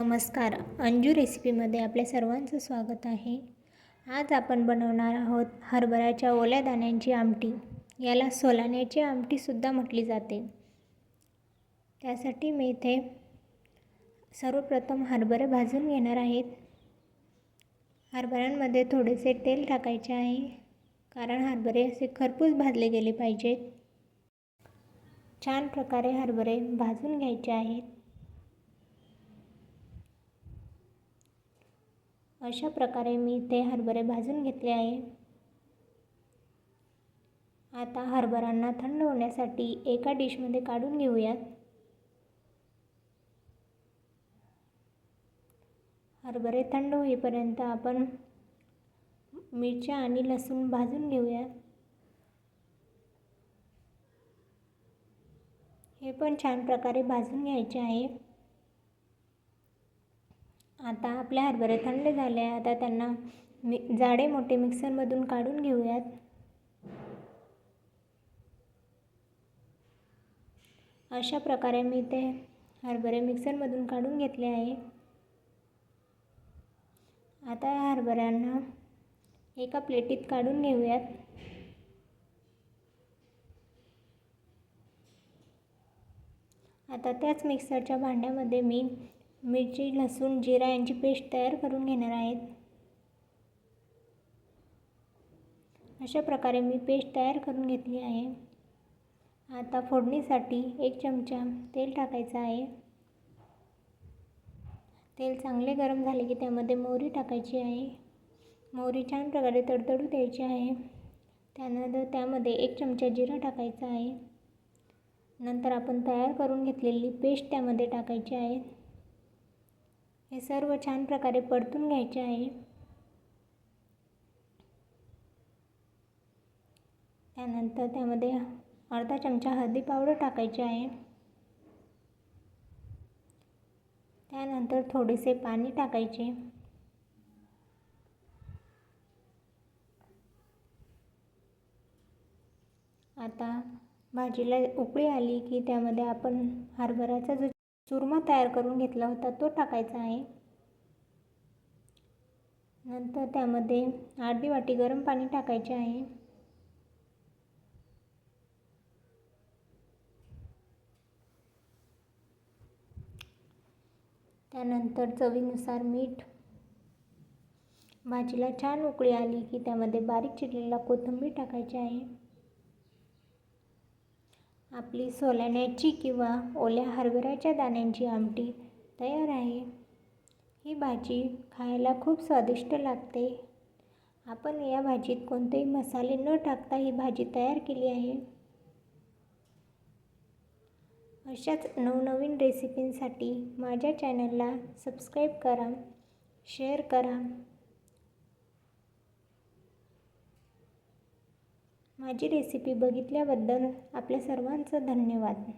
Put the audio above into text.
नमस्कार अंजू रेसिपीमध्ये आपल्या सर्वांचं स्वागत आहे. आज आपण बनवणार आहोत हरभऱ्याच्या ओल्या दाण्यांची आमटी. याला सोलाण्याची आमटीसुद्धा म्हटली जाते. त्यासाठी मी इथे सर्वप्रथम हरभरे भाजून घेणार आहेत. हरभऱ्यांमध्ये थोडेसे तेल टाकायचे आहे कारण हरभरे असे खरपूस भाजले गेले पाहिजेत. छान प्रकारे हरभरे भाजून घ्यायचे आहेत. अशा प्रकारे मी ते हरभरे भाजून घेतले आहे. आता हरभरांना थंड होण्यासाठी एका डिशमध्ये काढून घेऊयात. हरभरे थंड होईपर्यंत आपण मिरच्या आणि लसूण भाजून घेऊयात. हे पण छान प्रकारे भाजून घ्यायचे आहे. आता आपले हरभरे थंड झाले आता त्यांना मि जाडे मोठे मिक्सरमधून काढून घेऊयात. अशा प्रकारे मी ते हरभरे मिक्सरमधून काढून घेतले आहे. आता या हरभऱ्यांना एका प्लेटीत काढून घेऊयात. आता त्याच मिक्सरच्या भांड्यामध्ये मी मिरची लसूण जिरा यांची पेस्ट तयार करून घेणार आहेत. अशा प्रकारे मी पेस्ट तयार करून घेतली आहे. आता फोडणीसाठी एक चमचा तेल टाकायचं आहे. तेल चांगले गरम झाले की त्यामध्ये मोहरी टाकायची आहे. मोहरी छान प्रकारे तडतडू द्यायची आहे. त्यानंतर त्यामध्ये एक चमचा जिरा टाकायचा आहे. नंतर आपण तयार करून घेतलेली पेस्ट त्यामध्ये टाकायची आहे. हे सर्व छान प्रकारे परतून घ्यायचे आहे. त्यानंतर त्यामध्ये अर्धा चमचा हळदी पावडर टाकायचे आहे. त्यानंतर थोडेसे पाणी टाकायचे. आता भाजीला उकळी आली की त्यामध्ये आपण हरभऱ्याचा जो चुरमा तयार करून घेतला होता तो टाकायचा आहे. नंतर त्यामध्ये अर्धी वाटी गरम पाणी टाकायचे आहे. त्यानंतर चवीनुसार मीठ. भाजीला छान उकळी आली की त्यामध्ये बारीक चिरलेला कोथिंबीर टाकायची आहे. आपली सोलाण्याची किंवा ओल्या हरभऱ्याच्या दाण्यांची आमटी तयार आहे. ही भाजी खायला खूप स्वादिष्ट लागते. आपण या भाजीत कोणतेही मसाले न टाकता ही भाजी तयार केली आहे. अशाच नवनवीन रेसिपींसाठी माझ्या चॅनलला सबस्क्राईब करा शेअर करा. माझी रेसिपी बघितल्याबद्दल आपल्या सर्वांचं धन्यवाद.